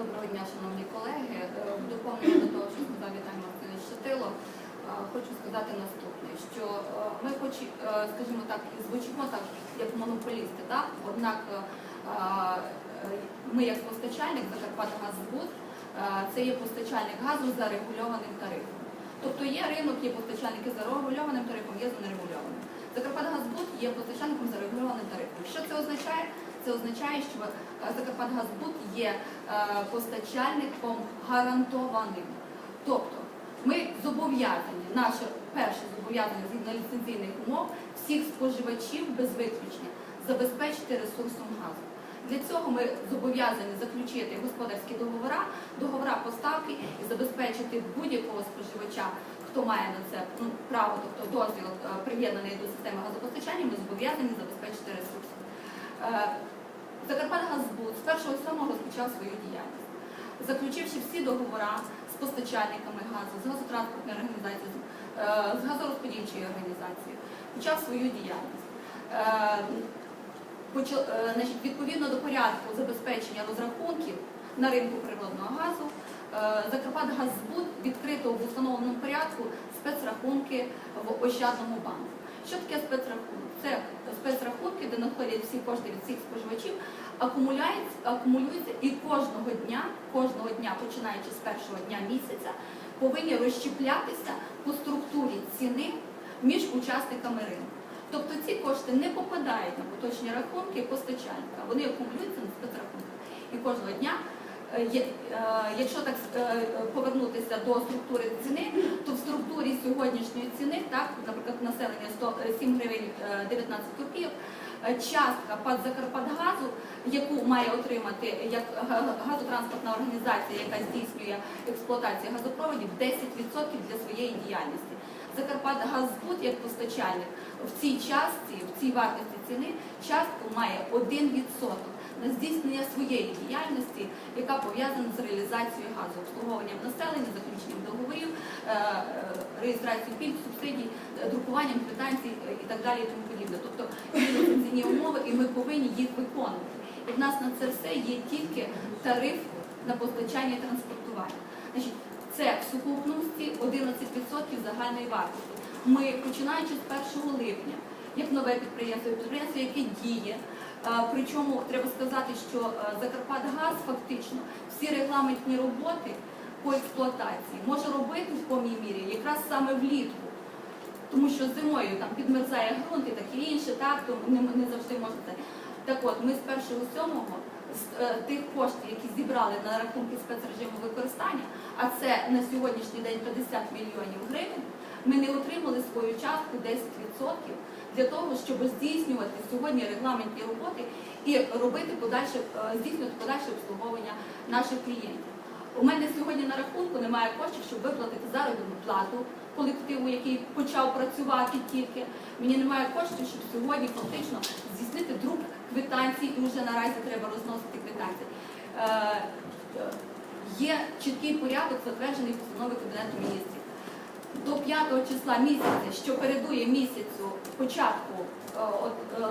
Доброго дня, шановні колеги. В доповнення до того, що сказав Віталій Мартинович Шатило, хочу сказати наступне, що ми хоч, е, скажімо так, звучимо так, як монополісти, так? однак е, е, ми як постачальник Закарпатгазбуд, це є постачальник газу за регульованим тарифом. Тобто є ринок, є постачальники за регульованим тарифом, є за нерегульованим. Закарпатгазбуд є постачальником за регульованим тарифом. Що це означає? Це означає, що е, Закарпатгазбуд є е, постачальником гарантованим. Тобто ми зобов'язані, наше перше зобов'язання згідно ліцензійних умов всіх споживачів без виключення забезпечити ресурсом газу. Для цього ми зобов'язані заключити господарські договори, договора поставки і забезпечити будь-якого споживача, хто має на це ну, право, тобто дозвіл е, приєднаний до системи газопостачання, ми зобов'язані забезпечити ресурсом. Закарпатгазбуд з 1.7 розпочав свою діяльність, заключивши всі договори з постачальниками газу, з газотранспортною організацією, з, е, з газорозподільчою організацією, почав свою діяльність. Е, е, відповідно до порядку забезпечення розрахунків на ринку природного газу, Закарпатгазбуд відкрито в установленому порядку спецрахунки в Ощадному банку. Що таке спецрахунок? Це спецрахунки, де знаходять всі кошти від всіх споживачів, акумулюються і кожного дня, кожного дня, починаючи з першого дня місяця, повинні розщеплятися по структурі ціни між учасниками ринку. Тобто ці кошти не попадають на поточні рахунки постачальника, вони акумулюються на спецрахунках. І кожного дня, е, е, якщо так е, повернутися до структури ціни, то в структурі сьогоднішньої ціни, так, наприклад, населення 100, е, 7 гривень е, 19 копійок, е, частка ПАД Закарпатгазу, яку має отримати як газотранспортна організація, яка здійснює експлуатацію газопроводів, 10% для своєї діяльності. Закарпатгазбуд як постачальник в цій частці, в цій вартості ціни, частку має 1% на здійснення своєї діяльності, яка пов'язана з реалізацією газу, обслуговуванням населення, заключенням договорів, е, е, реєстрацією пільг, субсидій, е, друкуванням квитанцій і так далі, тому подібне. Тобто є ліцензійні умови, і ми повинні їх виконувати. І в нас на це все є тільки тариф на постачання і транспортування. Значить, це в сукупності 11% загальної вартості. Ми, починаючи з 1 липня, як нове підприємство, підприємство, яке діє. Е, Причому треба сказати, що е, Закарпатгаз фактично всі регламентні роботи по експлуатації може робити в повній мірі якраз саме влітку. Тому що зимою там підмерзає ґрунт і таке інше, так, то не, не завжди може це. Так от, ми з 1.7 з е, тих коштів, які зібрали на рахунки спецрежиму використання, а це на сьогоднішній день 50 мільйонів гривень, ми не отримали свою частку 10% для того, щоб здійснювати сьогодні регламентні роботи і робити подальше, е, здійснювати подальше обслуговування наших клієнтів. У мене сьогодні на рахунку немає коштів, щоб виплатити заробітну плату колективу, який почав працювати тільки. Мені немає коштів, щоб сьогодні фактично здійснити друк квитанцій, і вже наразі треба розносити квитанції. Е, е, Є чіткий порядок, затверджений постановою Кабінету міністрів. До 5 числа місяця, що передує місяцю початку, е, е,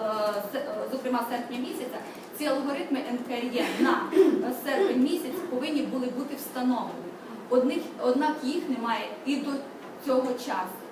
е, зокрема серпня місяця, ці алгоритми НКРЄ на серпень місяць повинні були бути встановлені. Однак їх немає і до цього часу.